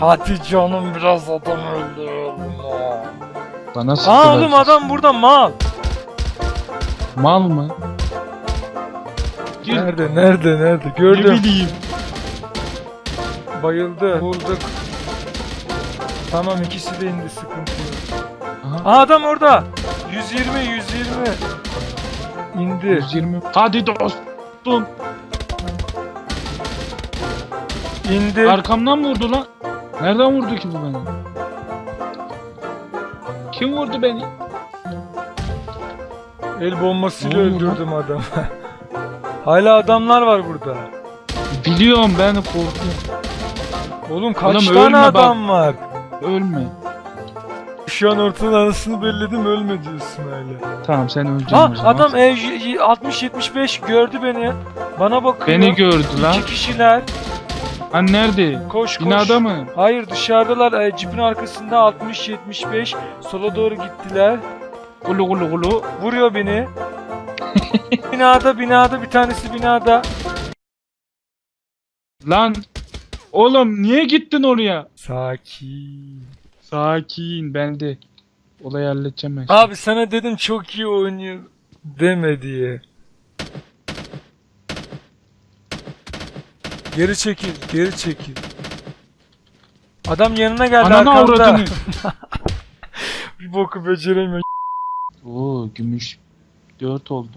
Hadi canım biraz adam öldürelim ya. Bana Aa sıktılar. oğlum adam burada mal. Mal mı? Gir. Nerede nerede nerede Ne gördüm. bileyim. Bayıldı. Bulduk. Tamam ikisi de indi sıkıntı yok. Aha. Aa adam orada. 120 120. İndi. 120. Hadi dostum. İndi. Arkamdan mı vurdu lan? Nereden vurdu ki bu beni? Kim vurdu beni? El bombasıyla lan? öldürdüm adamı. Hala adamlar var burada. Biliyorum ben korkuyorum. Oğlum kaç Oğlum tane ölme adam var? Ölme. Şu an ortadan arasını belledim ölme diyorsun hala. Tamam sen öleceksin Ha o zaman. adam e, 60-75 gördü beni. Bana bakıyor. Beni gördü lan. İki kişiler. Ha nerede? Koş koş. Binada mı? Hayır dışarıdalar. E, cipin arkasında 60-75. Sola doğru gittiler. Gulu gulu gulu. Vuruyor beni. binada binada bir tanesi binada. Lan. Oğlum niye gittin oraya? Sakin. Sakin ben de. Olayı halledeceğim ben. Abi sana dedim çok iyi oynuyor deme diye. Geri çekil, geri çekil. Adam yanına geldi Ananı arkamda. avradını. Bir boku beceremiyor. Oo gümüş. 4 oldu.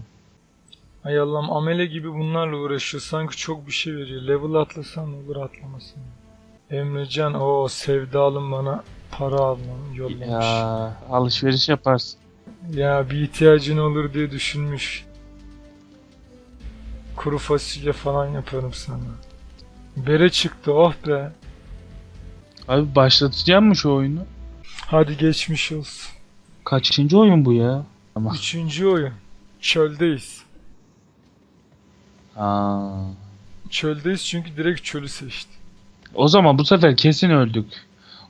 Ay Allah'ım amele gibi bunlarla uğraşıyor. Sanki çok bir şey veriyor. Level atlasan olur atlamasın. Emrecan o sevdalım bana para almam yollamış. Ya. Ya alışveriş yaparsın. bir ihtiyacın olur diye düşünmüş. Kuru fasulye falan yaparım sana. Bere çıktı oh be. Abi başlatacağım mı şu oyunu? Hadi geçmiş olsun. Kaçıncı oyun bu ya? Ama. Üçüncü oyun. Çöldeyiz. Aa. Çöldeyiz çünkü direkt çölü seçti. O zaman bu sefer kesin öldük.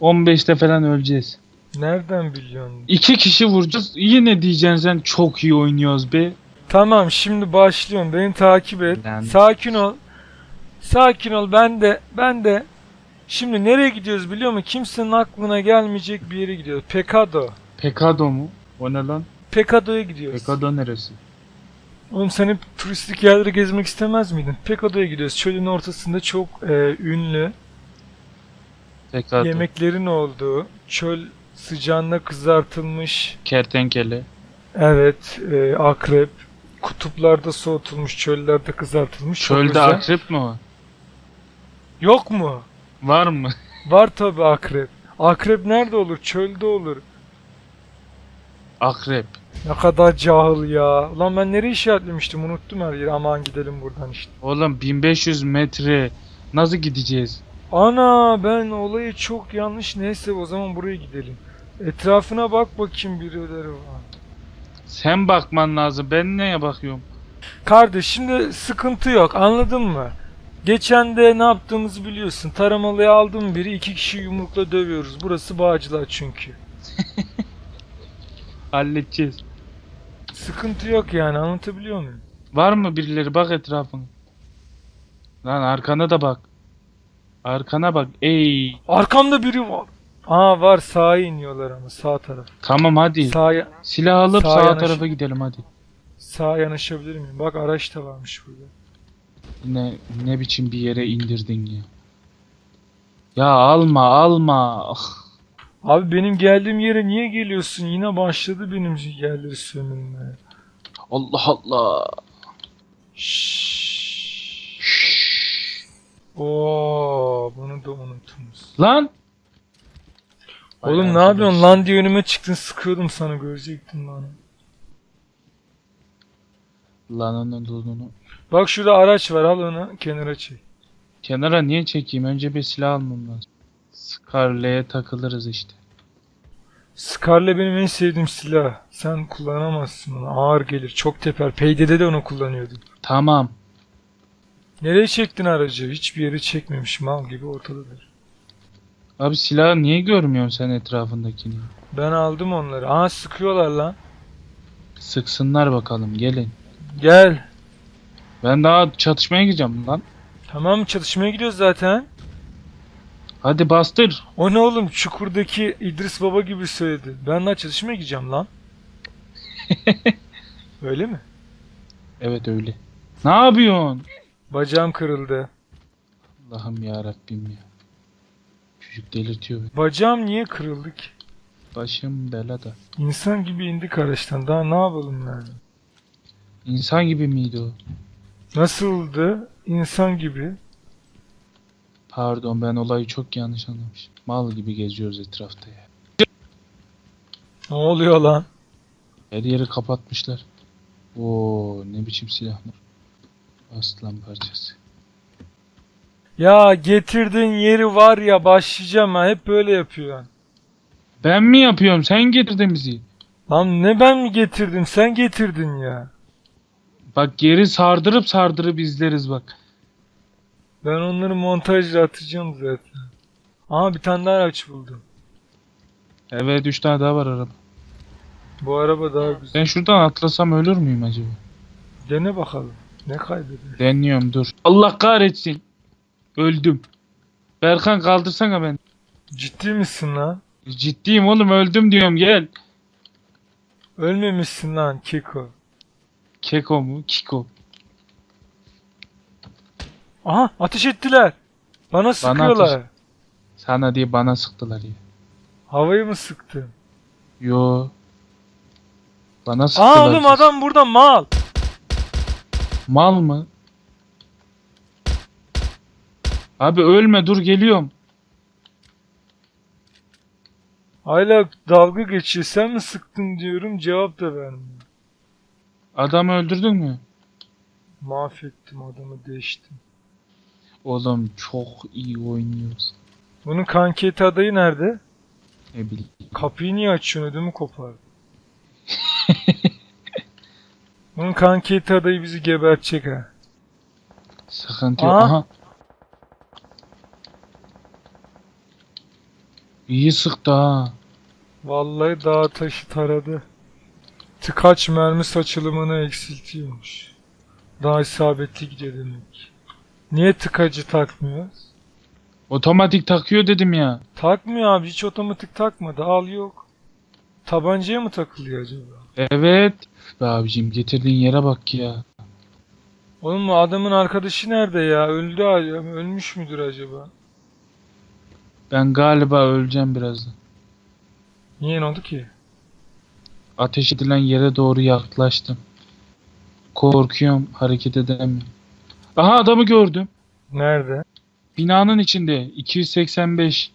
15'te falan öleceğiz. Nereden biliyorsun? İki kişi vuracağız. Yine diyeceksin sen çok iyi oynuyoruz be. Tamam şimdi başlıyorum. Beni takip et. Lan. Sakin ol. Sakin ol. Ben de ben de Şimdi nereye gidiyoruz biliyor musun? Kimsenin aklına gelmeyecek bir yere gidiyoruz. Pekado. Pekado mu? O ne lan? Pekado'ya gidiyoruz. Pekado neresi? Oğlum sen hep turistik yerleri gezmek istemez miydin? Pekado'ya gidiyoruz. Çölün ortasında çok e, ünlü Pekado. yemeklerin olduğu, çöl sıcağında kızartılmış, Kertenkele. evet, e, akrep, kutuplarda soğutulmuş, çöllerde kızartılmış. Çölde akrep mi var? Yok mu? Var mı? Var tabi akrep. Akrep nerede olur? Çölde olur. Akrep. Ne kadar cahil ya. Ulan ben nereye işaretlemiştim unuttum her yeri. Aman gidelim buradan işte. Oğlum 1500 metre nasıl gideceğiz? Ana ben olayı çok yanlış. Neyse o zaman buraya gidelim. Etrafına bak bakayım birileri var. Sen bakman lazım. Ben neye bakıyorum? Kardeş şimdi sıkıntı yok anladın mı? Geçen de ne yaptığımızı biliyorsun. Taramalıya aldım biri iki kişi yumrukla dövüyoruz. Burası Bağcılar çünkü. Halledeceğiz. Sıkıntı yok yani anlatabiliyor muyum? Var mı birileri? Bak etrafına. Lan arkana da bak. Arkana bak. Ey. Arkamda biri var. Aa var sağa iniyorlar ama sağ taraf. Tamam hadi. Sağa, Silah alıp Sağa sağ yanaş. tarafa gidelim hadi. sağa yanaşabilir miyim? Bak araç da varmış burada. Ne ne biçim bir yere indirdin ya. Ya alma alma. Ah, Abi benim geldiğim yere niye geliyorsun? Yine başladı benim yerleri sömürmeye. Allah Allah. Şşş. Oo, bunu da unuttunuz. Lan. Oğlum ne yapıyorsun lan diye önüme çıktın sıkıyordum sana görecektin lan. Lan onu, onu. Bak şurada araç var al onu kenara çek. Kenara niye çekeyim? Önce bir silah almam lazım. Scarlet'e takılırız işte. Scarlet benim en sevdiğim silah. Sen kullanamazsın onu ağır gelir çok teper. Peyde'de de onu kullanıyordum. Tamam. Nereye çektin aracı? Hiçbir yere çekmemiş mal gibi ortadadır. Abi silahı niye görmüyorsun sen etrafındakini? Ben aldım onları. Aa sıkıyorlar lan. Sıksınlar bakalım gelin. Gel. Ben daha çatışmaya gideceğim lan. Tamam çatışmaya gidiyoruz zaten. Hadi bastır. O ne oğlum çukurdaki İdris Baba gibi söyledi. Ben daha çalışmaya gideceğim lan. Öyle mi? Evet öyle. Ne yapıyorsun? Bacağım kırıldı. Allah'ım ya Rabbim ya. Çocuk delirtiyor beni. Bacağım niye kırıldı ki? Başım belada. İnsan gibi indik araçtan. Daha ne yapalım yani? İnsan gibi miydi o? Nasıldı? İnsan gibi. Pardon ben olayı çok yanlış anlamışım. Mal gibi geziyoruz etrafta ya. Ne oluyor lan? Her yeri kapatmışlar. Oo ne biçim silahlar. Aslan parçası. Ya getirdiğin yeri var ya başlayacağım ha. Hep böyle yapıyor. Ben mi yapıyorum? Sen getirdin bizi. Lan ne ben mi getirdim? Sen getirdin ya. Bak geri sardırıp sardırıp izleriz bak. Ben onları montajla atacağım zaten. Aha bir tane daha araç buldum. Evet 3 tane daha var araba. Bu araba daha güzel. Ben şuradan atlasam ölür müyüm acaba? Dene bakalım. Ne kaybeder? Deniyorum dur. Allah kahretsin. Öldüm. Berkan kaldırsana ben. Ciddi misin lan? Ciddiyim oğlum öldüm diyorum gel. Ölmemişsin lan Keko. Keko mu? Kiko. Aha ateş ettiler. Bana sıkıyorlar. Sana diye bana sıktılar ya. Havayı mı sıktın? Yo. Bana sıktılar. Aa oğlum adam burada mal. Mal mı? Abi ölme dur geliyorum. Hala dalga geçiyor. Sen mi sıktın diyorum cevap da vermiyor. Adamı öldürdün mü? Mahvettim adamı değiştim. Oğlum çok iyi oynuyoruz. Bunun kanketi adayı nerede? Ne bileyim. Kapıyı niye açıyorsun ödümü kopar. Bunun kanketi adayı bizi gebertecek ha. Sıkıntı yok. Aa. Aha. İyi sıktı ha. Vallahi dağ taşı taradı. Tıkaç mermi saçılımını eksiltiyormuş. Daha isabetli gidiyor demek. Niye tıkacı takmıyoruz? Otomatik takıyor dedim ya. Takmıyor abi hiç otomatik takmadı al yok. Tabancaya mı takılıyor acaba? Evet. Be abicim getirdiğin yere bak ya. Oğlum bu adamın arkadaşı nerede ya? Öldü acaba. Ölmüş müdür acaba? Ben galiba öleceğim birazdan. Niye ne oldu ki? Ateş edilen yere doğru yaklaştım. Korkuyorum hareket edemiyorum. Aha adamı gördüm. Nerede? Binanın içinde 285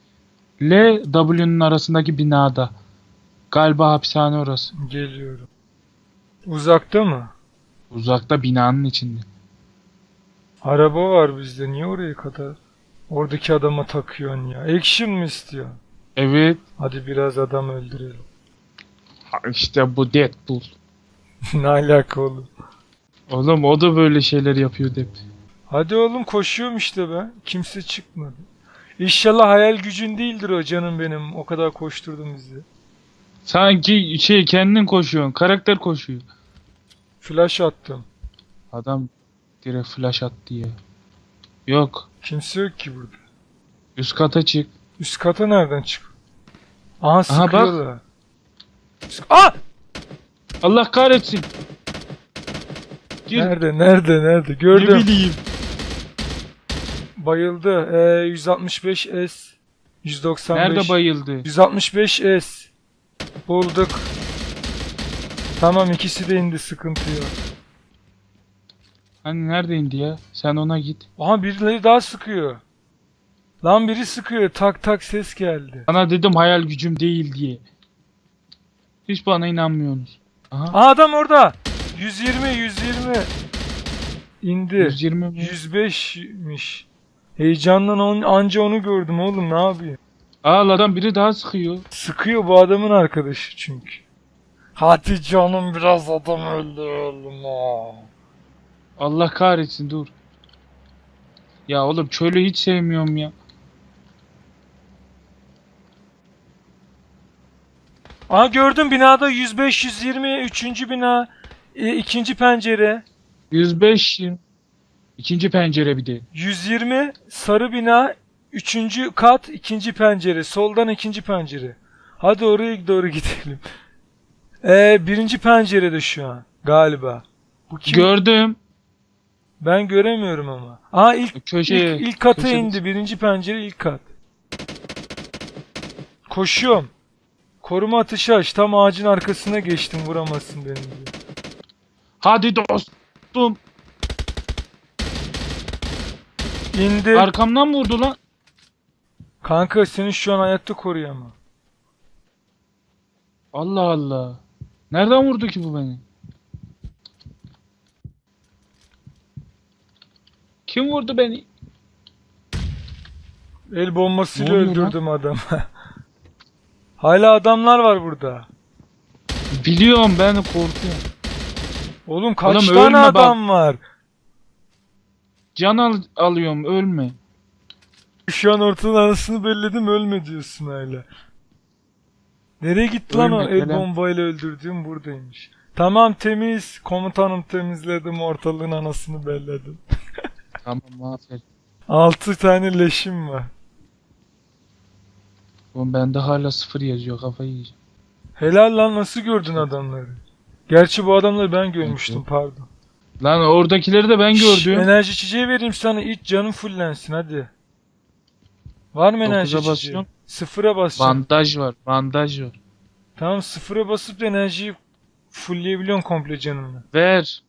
L W'nun arasındaki binada. Galiba hapishane orası. Geliyorum. Uzakta mı? Uzakta binanın içinde. Araba var bizde. Niye oraya kadar? Oradaki adama takıyorsun ya. Action mı istiyor? Evet. Hadi biraz adam öldürelim. Ha, işte bu Deadpool. ne alaka oğlum? Oğlum o da böyle şeyler yapıyor hep. Hadi oğlum koşuyorum işte ben. Kimse çıkmadı. İnşallah hayal gücün değildir o canım benim. O kadar koşturdun bizi. Sanki şey kendin koşuyorsun. Karakter koşuyor. Flash attım. Adam direkt flash attı ya. Yok. Kimse yok ki burada. Üst kata çık. Üst kata nereden çık? Aha bak. sıkıyorlar. Sık- Aa! Allah kahretsin. Gir. Nerede nerede nerede? Gördüm. Ne bileyim. Bayıldı. Ee, 165 S. 195. Nerede bayıldı? 165 S. Bulduk. Tamam ikisi de indi sıkıntı yok. Hani nerede indi ya? Sen ona git. Aha birileri daha sıkıyor. Lan biri sıkıyor. Tak tak ses geldi. Sana dedim hayal gücüm değil diye. Hiç bana inanmıyorsunuz. Aha. Aa adam orada. 120 120. İndi. 120 mi? 105'miş. Heyecandan on, anca onu gördüm oğlum ne yapayım. Aa adam biri daha sıkıyor. Sıkıyor bu adamın arkadaşı çünkü. Hadi canım biraz adam öldürelim ha. Allah kahretsin dur. Ya oğlum çölü hiç sevmiyorum ya. Aa gördüm binada 105 120 üçüncü bina e, ikinci pencere 105 20. İkinci pencere bir de. 120 sarı bina üçüncü kat ikinci pencere. Soldan ikinci pencere. Hadi oraya doğru gidelim. Ee, birinci pencerede şu an galiba. Bu kim? Gördüm. ben göremiyorum ama. Aa ilk Köşeye. ilk, ilk kata köşede. indi. Birinci pencere ilk kat. Koşuyorum. Koruma atışı aç. Tam ağacın arkasına geçtim. Vuramazsın beni. Hadi dostum. İndi. Arkamdan mı vurdu lan? Kanka seni şu an hayatta koruyamam. Allah Allah. Nereden vurdu ki bu beni? Kim vurdu beni? El bombasıyla Ne oluyor lan? öldürdüm adamı. Hala adamlar var burada. Biliyorum ben korkuyorum. Oğlum kaç Oğlum tane ölme adam var? Can al alıyorum ölme. Şu an ortadan arasını belledim ölme diyorsun hala. Nereye gitti lan o el bombayla öldürdüğüm buradaymış. Tamam temiz. Komutanım temizledim ortalığın anasını belledim. Tamam aferin. 6 tane leşim var. Oğlum bende hala sıfır yazıyor kafayı yiyeceğim. Helal lan nasıl gördün adamları? Gerçi bu adamları ben görmüştüm pardon. Lan oradakileri de ben Şş, gördüm. enerji içeceği vereyim sana iç canın fullensin hadi. Var mı enerji Dokuza içeceği? basıyorum. Sıfıra basacağım. Bandaj var bandaj var. Tamam sıfıra basıp da enerjiyi fullleyebiliyorsun komple canını. Ver.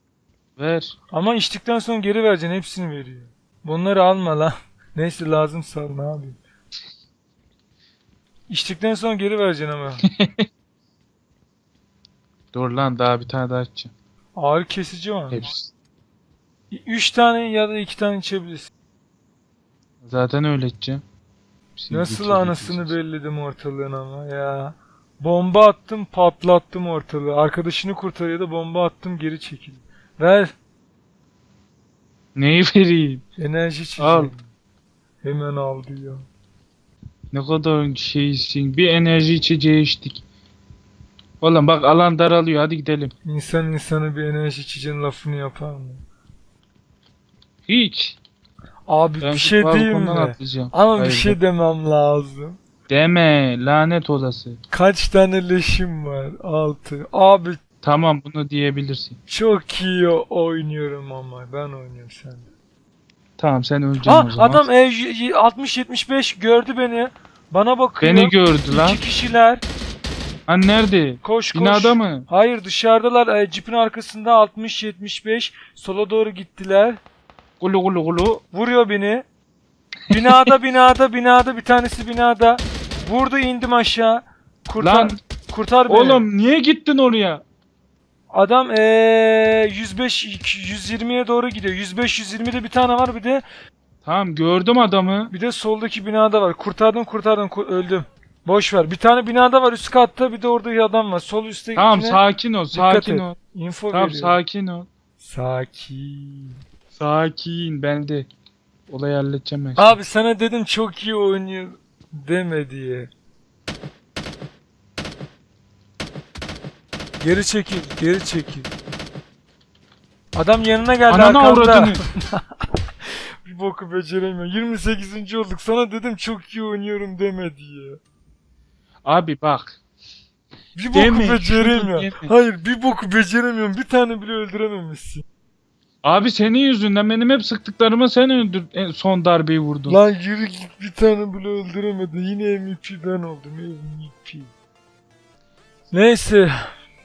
Ver. Ama içtikten sonra geri vereceksin hepsini veriyor. Bunları alma lan. Neyse lazım sal ne yapayım. İçtikten sonra geri vereceksin ama. Dur lan daha bir tane daha açacağım. Ağrı kesici var mı? Hepsi. 3 tane ya da 2 tane içebilirsin. Zaten öyle içeceğim. Hepsini Nasıl anasını belledim ortalığın ama ya. Bomba attım patlattım ortalığı. Arkadaşını kurtarıyordu bomba attım geri çekildi. Ver Neyi vereyim? enerji içeceği. Al. Hemen al diyor. Ne kadar şeysin. Bir enerji içeceği içtik. Oğlum bak alan daralıyor hadi gidelim. İnsan insana bir enerji içeceğin lafını yapar mı? Hiç. Abi Ben bir şey diyeyim mi? atlayacağım. Ama bir Hayır, şey bak. demem lazım. Deme lanet olası. Kaç tane leşim var? 6. Abi Tamam bunu diyebilirsin. çok iyi oynuyorum ama ben oynuyorum sen. Tamam sen öleceksin Ha o zaman. adam e, 60-75 gördü beni. Bana bakıyor. Beni gördü lan. İki kişiler. Ha nerede? Koş koş. Binada mı? Hayır dışarıdalar. E, cipin arkasında 60-75. Sola doğru gittiler. Gulu gulu gulu. Vuruyor beni. Binada binada binada bir tanesi binada. Vurdu indim aşağı. Kurtar, Lan kurtar beni. oğlum niye gittin oraya? Adam eee 105 120'ye doğru gidiyor. 105 120'de bir tane var bir de Tamam gördüm adamı. bir de soldaki binada var. Kurtardım kurtardım ku- öldüm. Boş ver. Bir tane binada var üst katta bir de orada bir adam var. Sol üstte Tamam sakin ol sakin et. ol. Info Tamam veriyor. sakin ol. Sakin. Sakin ben de. Olayı halledeceğim ben. Abi sana dedim çok iyi oynuyor deme diye. Geri çekil, geri çekil. Adam yanına geldi Ananı arkamda. Bir boku beceremiyor. 28. olduk. Sana dedim çok iyi oynuyorum deme diye. Abi bak. Bir boku Deme, beceremiyor. Hayır bir boku beceremiyorum. Bir tane bile öldürememişsin. Abi senin yüzünden benim hep sıktıklarıma sen öldür en son darbeyi vurdun. Lan yürü git bir tane bile öldüremedi. Yine MVP ben oldum. MVP. Neyse.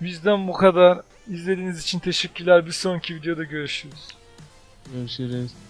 Bizden bu kadar. İzlediğiniz için teşekkürler. Bir sonraki videoda görüşürüz. Görüşürüz.